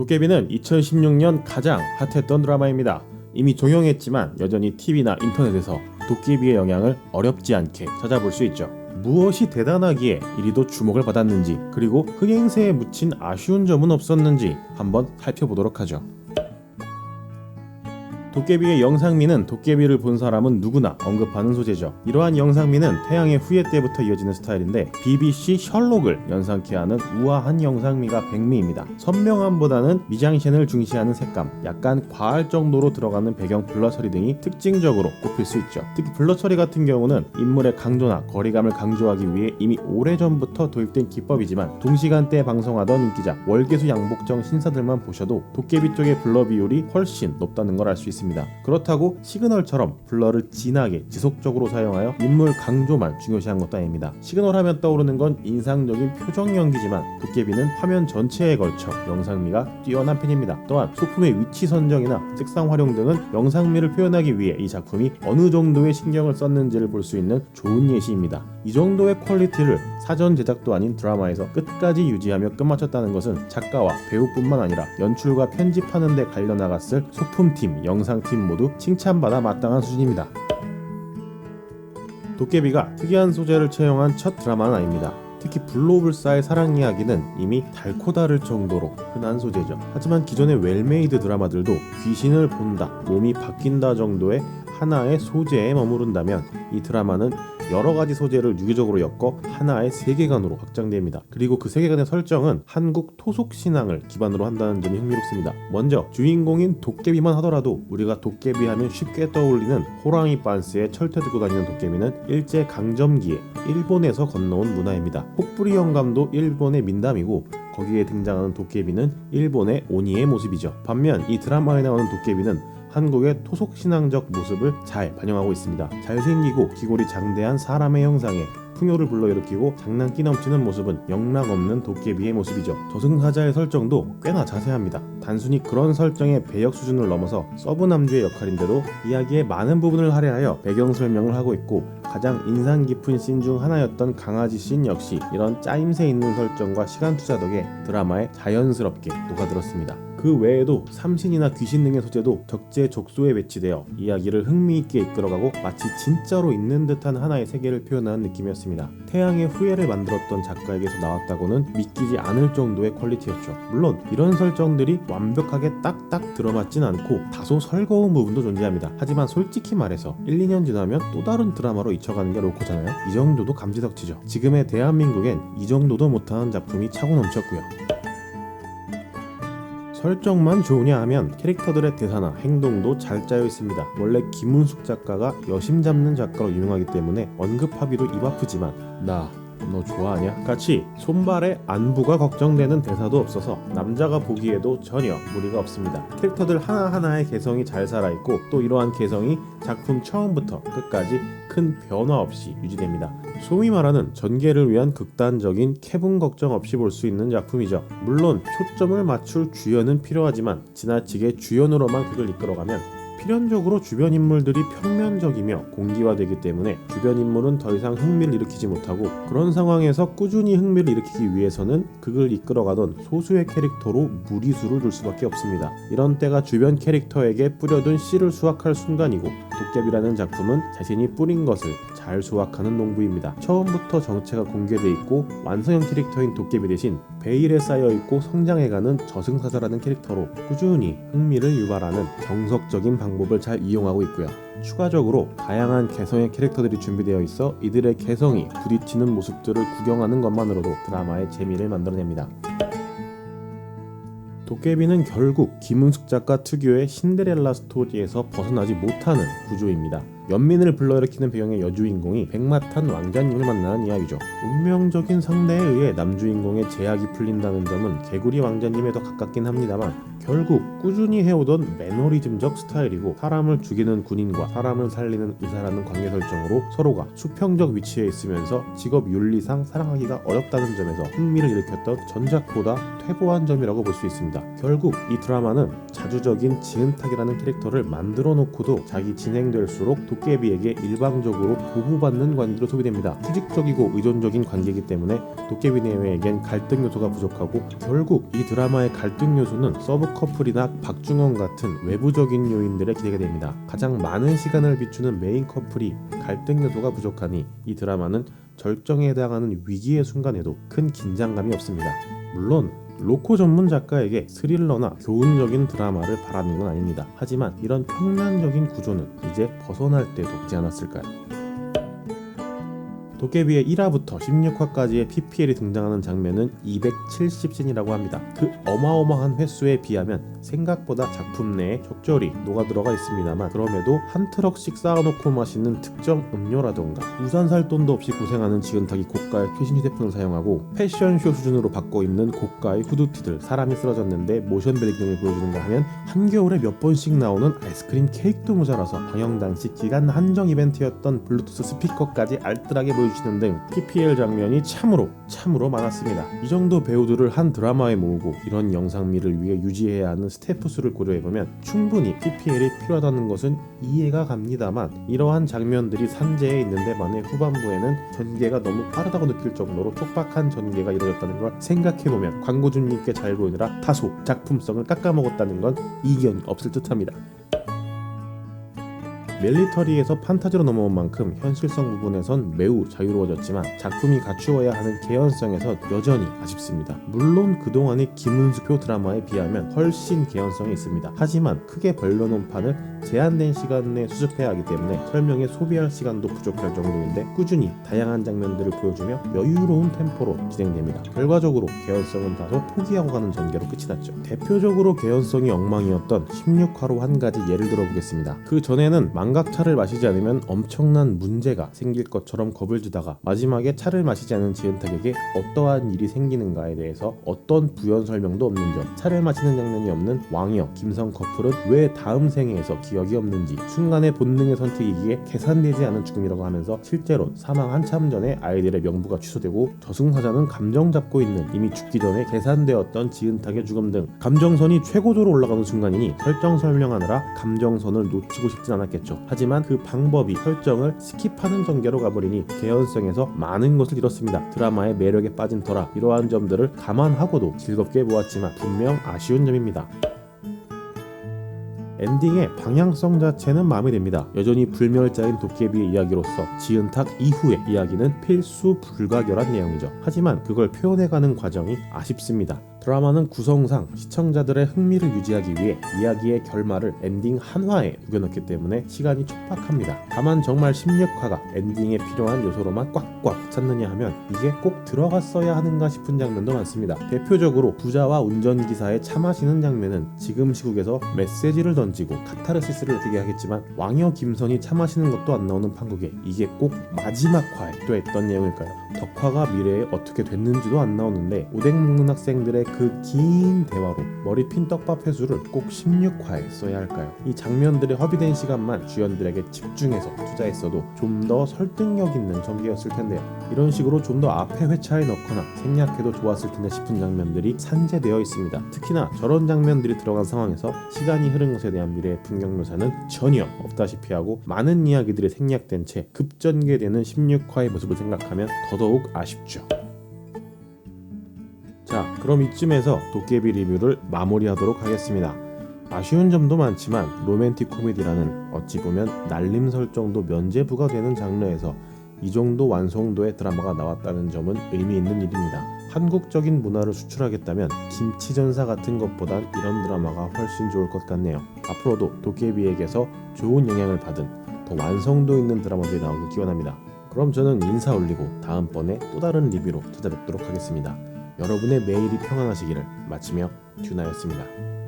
도깨비는 2016년 가장 핫했던 드라마입니다. 이미 종영했지만 여전히 TV나 인터넷에서 도깨비의 영향을 어렵지 않게 찾아볼 수 있죠. 무엇이 대단하기에 이리도 주목을 받았는지 그리고 흥행세에 묻힌 아쉬운 점은 없었는지 한번 살펴보도록 하죠. 도깨비의 영상미는 도깨비를 본 사람은 누구나 언급하는 소재죠. 이러한 영상미는 태양의 후예 때부터 이어지는 스타일인데 BBC 셜록을 연상케 하는 우아한 영상미가 백미입니다. 선명함보다는 미장센을 중시하는 색감, 약간 과할 정도로 들어가는 배경 블러 처리 등이 특징적으로 꼽힐 수 있죠. 특히 블러 처리 같은 경우는 인물의 강조나 거리감을 강조하기 위해 이미 오래전부터 도입된 기법이지만 동시간대에 방송하던 인기작 월계수 양복정 신사들만 보셔도 도깨비 쪽의 블러 비율이 훨씬 높다는 걸 알 수 있습니다. 그렇다고 시그널처럼 블러를 진하게 지속적으로 사용하여 인물 강조만 중요시한 것도 아닙니다. 시그널 하면 떠오르는 건 인상적인 표정 연기지만 도깨비는 화면 전체에 걸쳐 영상미가 뛰어난 편입니다. 또한 소품의 위치 선정이나 색상 활용 등은 영상미를 표현하기 위해 이 작품이 어느 정도의 신경을 썼는지를 볼 수 있는 좋은 예시입니다. 이 정도의 퀄리티를 사전 제작도 아닌 드라마에서 끝까지 유지하며 끝마쳤다는 것은 작가와 배우뿐만 아니라 연출과 편집하는 데 갈려 나갔을 소품팀, 영상팀 모두 칭찬받아 마땅한 수준입니다. 도깨비가 특이한 소재를 채용한 첫 드라마는 아닙니다. 특히 블로불사의 사랑 이야기는 이미 달코다를 정도로 흔한 소재죠. 하지만 기존의 웰메이드 드라마들도 귀신을 본다, 몸이 바뀐다 정도의 하나의 소재에 머무른다면 이 드라마는 여러 가지 소재를 유기적으로 엮어 하나의 세계관으로 확장됩니다. 그리고 그 세계관의 설정은 한국 토속 신앙을 기반으로 한다는 점이 흥미롭습니다. 먼저 주인공인 도깨비만 하더라도 우리가 도깨비 하면 쉽게 떠올리는 호랑이 빤스에 철퇴 들고 다니는 도깨비는 일제 강점기에 일본에서 건너온 문화입니다. 혹부리 영감도 일본의 민담이고 거기에 등장하는 도깨비는 일본의 오니의 모습이죠. 반면 이 드라마에 나오는 도깨비는 한국의 토속 신앙적 모습을 잘 반영하고 있습니다. 잘생기고 기골이 장대한 사람의 형상에 풍요를 불러일으키고 장난기 넘치는 모습은 영락없는 도깨비의 모습이죠. 저승사자의 설정도 꽤나 자세합니다. 단순히 그런 설정의 배역 수준을 넘어서 서브 남주의 역할인데도 이야기의 많은 부분을 할애하여 배경 설명을 하고 있고 가장 인상 깊은 씬 중 하나였던 강아지 씬 역시 이런 짜임새 있는 설정과 시간 투자 덕에 드라마에 자연스럽게 녹아들었습니다. 그 외에도 삼신이나 귀신 등의 소재도 적재적소에 배치되어 이야기를 흥미있게 이끌어가고 마치 진짜로 있는 듯한 하나의 세계를 표현하는 느낌이었습니다. 태양의 후예를 만들었던 작가에게서 나왔다고는 믿기지 않을 정도의 퀄리티였죠. 물론 이런 설정들이 완벽하게 딱딱 들어맞진 않고 다소 설거운 부분도 존재합니다. 하지만 솔직히 말해서 1, 2년 지나면 또 다른 드라마로 잊혀가는 게 로코잖아요. 이 정도도 감지덕지죠. 지금의 대한민국엔 이 정도도 못하는 작품이 차고 넘쳤고요. 설정만 좋으냐 하면 캐릭터들의 대사나 행동도 잘 짜여 있습니다. 원래 김은숙 작가가 여심 잡는 작가로 유명하기 때문에 언급하기도 입 아프지만 나 너 좋아하냐? 같이 손발의 안부가 걱정되는 대사도 없어서 남자가 보기에도 전혀 무리가 없습니다. 캐릭터들 하나하나의 개성이 잘 살아있고 또 이러한 개성이 작품 처음부터 끝까지 큰 변화 없이 유지됩니다. 소위 말하는 전개를 위한 극단적인 캐분 걱정 없이 볼 수 있는 작품이죠. 물론 초점을 맞출 주연은 필요하지만 지나치게 주연으로만 그걸 이끌어가면 필연적으로 주변 인물들이 평면적이며 공기화되기 때문에 주변 인물은 더 이상 흥미를 일으키지 못하고 그런 상황에서 꾸준히 흥미를 일으키기 위해서는 그걸 이끌어가던 소수의 캐릭터로 무리수를 둘 수밖에 없습니다. 이런 때가 주변 캐릭터에게 뿌려둔 씨를 수확할 순간이고 도깨비라는 작품은 자신이 뿌린 것을 잘 수확하는 농부입니다. 처음부터 정체가 공개돼 있고 완성형 캐릭터인 도깨비 대신 베일에 쌓여 있고 성장해가는 저승사자라는 캐릭터로 꾸준히 흥미를 유발하는 정석적인 방법을 잘 이용하고 있고요. 추가적으로 다양한 개성의 캐릭터들이 준비되어 있어 이들의 개성이 부딪히는 모습들을 구경하는 것만으로도 드라마의 재미를 만들어냅니다. 도깨비는 결국 김은숙 작가 특유의 신데렐라 스토리에서 벗어나지 못하는 구조입니다. 연민을 불러일으키는 배경의 여주인공이 백마탄 왕자님을 만나는 이야기죠. 운명적인 상대에 의해 남주인공의 제약이 풀린다는 점은 개구리 왕자님에 더 가깝긴 합니다만 결국 꾸준히 해오던 매너리즘적 스타일이고 사람을 죽이는 군인과 사람을 살리는 의사라는 관계 설정으로 서로가 수평적 위치에 있으면서 직업 윤리상 사랑하기가 어렵다는 점에서 흥미를 일으켰던 전작보다 퇴보한 점이라고 볼 수 있습니다. 결국 이 드라마는 자주적인 지은탁이라는 캐릭터를 만들어 놓고도 자기 진행될수록 도깨비에게 일방적으로 보호받는 관계로 소비됩니다. 수직적이고 의존적인 관계이기 때문에 도깨비 내외에겐 갈등 요소가 부족하고 결국 이 드라마의 갈등 요소는 서브 커플이나 박중원 같은 외부적인 요인들에 기대게 됩니다. 가장 많은 시간을 비추는 메인 커플이 갈등 요소가 부족하니 이 드라마는 절정에 해당하는 위기의 순간에도 큰 긴장감이 없습니다. 물론 로코 전문 작가에게 스릴러나 교훈적인 드라마를 바라는 건 아닙니다. 하지만 이런 평면적인 구조는 이제 벗어날 때도 되지 않았을까요? 도깨비의 1화부터 16화까지의 PPL이 등장하는 장면은 270씬이라고 합니다. 그 어마어마한 횟수에 비하면 생각보다 작품 내에 적절히 녹아 들어가 있습니다만 그럼에도 한 트럭씩 쌓아놓고 마시는 특정 음료라던가 우산 살 돈도 없이 고생하는 지은탁이 고가의 최신 휴대폰을 사용하고 패션쇼 수준으로 바꿔 입는 고가의 후드티들 사람이 쓰러졌는데 모션 베리딩을 보여주는가 하면 한겨울에 몇 번씩 나오는 아이스크림 케이크도 모자라서 방영 당시 기간 한정 이벤트였던 블루투스 스피커까지 알뜰하게 보여주 시는 등 PPL 장면이 참으로 참으로 많았습니다. 이 정도 배우들을 한 드라마에 모으고 이런 영상미를 위해 유지해야 하는 스태프 수를 고려해보면 충분히 PPL이 필요하다는 것은 이해가 갑니다만 이러한 장면들이 산재해 있는데 만에 후반부에는 전개가 너무 빠르다고 느낄 정도로 촉박한 전개가 이루어졌다는 걸 생각해보면 광고주님 있게 잘 보이느라 다소 작품성을 깎아먹었다는 건 이견이 없을 듯합니다. 밀리터리에서 판타지로 넘어온 만큼 현실성 부분에선 매우 자유로워졌지만 작품이 갖추어야 하는 개연성에서 여전히 아쉽습니다. 물론 그동안의 김은수표 드라마에 비하면 훨씬 개연성이 있습니다. 하지만 크게 벌려놓은 판을 제한된 시간 내에 수습해야 하기 때문에 설명에 소비할 시간도 부족할 정도인데 꾸준히 다양한 장면들을 보여주며 여유로운 템포로 진행됩니다. 결과적으로 개연성은 다소 포기하고 가는 전개로 끝이 났죠. 대표적으로 개연성이 엉망이었던 16화로 한 가지 예를 들어보겠습니다. 그 전에는 망 각차를 마시지 않으면 엄청난 문제가 생길 것처럼 겁을 주다가 마지막에 차를 마시지 않은 지은탁에게 어떠한 일이 생기는가에 대해서 어떤 부연 설명도 없는 점 차를 마시는 장면이 없는 왕여 김성 커플은 왜 다음 생에서 기억이 없는지 순간의 본능의 선택이기에 계산되지 않은 죽음이라고 하면서 실제로 사망 한참 전에 아이들의 명부가 취소되고 저승사자는 감정 잡고 있는 이미 죽기 전에 계산되었던 지은탁의 죽음 등 감정선이 최고조로 올라가는 순간이니 설정 설명하느라 감정선을 놓치고 싶진 않았겠죠. 하지만 그 방법이 설정을 스킵하는 전개로 가버리니 개연성에서 많은 것을 잃었습니다. 드라마의 매력에 빠진 터라 이러한 점들을 감안하고도 즐겁게 보았지만 분명 아쉬운 점입니다. 엔딩의 방향성 자체는 마음에 듭니다. 여전히 불멸자인 도깨비의 이야기로서 지은탁 이후의 이야기는 필수 불가결한 내용이죠. 하지만 그걸 표현해가는 과정이 아쉽습니다. 드라마는 구성상 시청자들의 흥미를 유지하기 위해 이야기의 결말을 엔딩 한화에 우겨넣기 때문에 시간이 촉박합니다. 다만 정말 16화가 엔딩에 필요한 요소로만 꽉꽉 찼느냐 하면 이게 꼭 들어갔어야 하는가 싶은 장면도 많습니다. 대표적으로 부자와 운전기사의 차 마시는 장면은 지금 시국에서 메시지를 던지고 카타르시스를 느끼게 하겠지만 왕여 김선이 차 마시는 것도 안 나오는 판국에 이게 꼭 마지막 화에 또 했던 내용일까요? 덕화가 미래에 어떻게 됐는지도 안 나오는데 오뎅 먹는 학생들의 그 긴 대화로 머리핀 떡밥 회수를 꼭 16화에 써야 할까요? 이 장면들의 허비된 시간만 주연들에게 집중해서 투자했어도 좀 더 설득력 있는 전개였을 텐데요. 이런 식으로 좀 더 앞에 회차에 넣거나 생략해도 좋았을 텐데 싶은 장면들이 산재되어 있습니다. 특히나 저런 장면들이 들어간 상황에서 시간이 흐른 것에 대한 미래의 풍경 묘사는 전혀 없다시피 하고 많은 이야기들이 생략된 채 급전개되는 16화의 모습을 생각하면 더더욱 아쉽죠. 자, 그럼 이쯤에서 도깨비 리뷰를 마무리하도록 하겠습니다. 아쉬운 점도 많지만 로맨틱 코미디라는 어찌 보면 날림 설정도 면제부가 되는 장르에서 이 정도 완성도의 드라마가 나왔다는 점은 의미 있는 일입니다. 한국적인 문화를 수출하겠다면 김치전사 같은 것보단 이런 드라마가 훨씬 좋을 것 같네요. 앞으로도 도깨비에게서 좋은 영향을 받은 더 완성도 있는 드라마들이 나오길 기원합니다. 그럼 저는 인사 올리고 다음번에 또 다른 리뷰로 찾아뵙도록 하겠습니다. 여러분의 매일이 평안하시기를 마치며 듀나였습니다.